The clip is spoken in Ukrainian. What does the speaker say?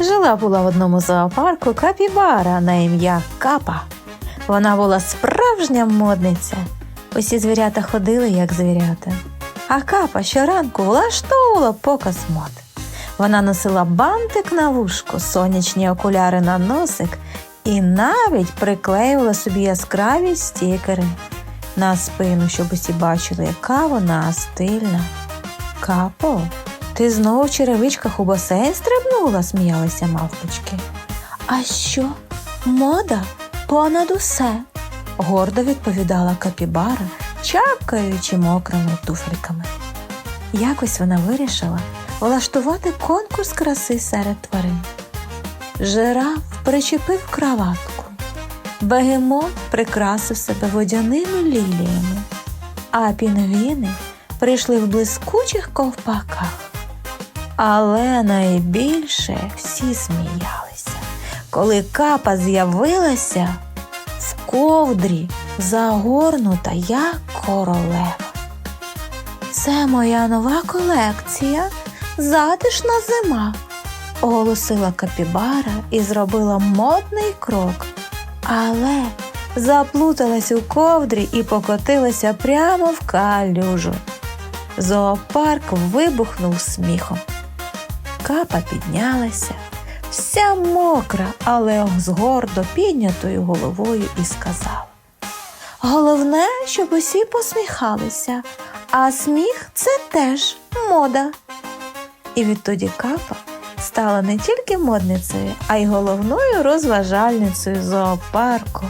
Жила була в одному зоопарку капібара на ім'я Капа. Вона була справжня модниця. Усі звірята ходили, як звірята. А капа щоранку влаштовувала показ мод. Вона носила бантик на вушку, сонячні окуляри на носик і навіть приклеювала собі яскраві стікери на спину, щоб усі бачили, яка вона стильна. Капо, ти знову в черевичках у басейн стрибнула, сміялися мавпочки. А що? Мода понад усе, гордо відповідала капібара, чапкаючи мокрими туфельками. Якось вона вирішила влаштувати конкурс краси серед тварин. Жираф причепив краватку. Бегемот прикрасив себе водяними ліліями, а пінгвіни прийшли в блискучих ковпаках. Але найбільше всі сміялися, коли капа з'явилася в ковдрі, загорнута як королева. Це моя нова колекція, затишна зима, оголосила капібара і зробила модний крок, але заплуталась у ковдрі і покотилася прямо в калюжу. Зоопарк вибухнув сміхом. Капа піднялася, вся мокра, але з гордо піднятою головою і сказала. Головне, щоб усі посміхалися, а сміх це теж мода. І відтоді капа стала не тільки модницею, а й головною розважальницею зоопарку.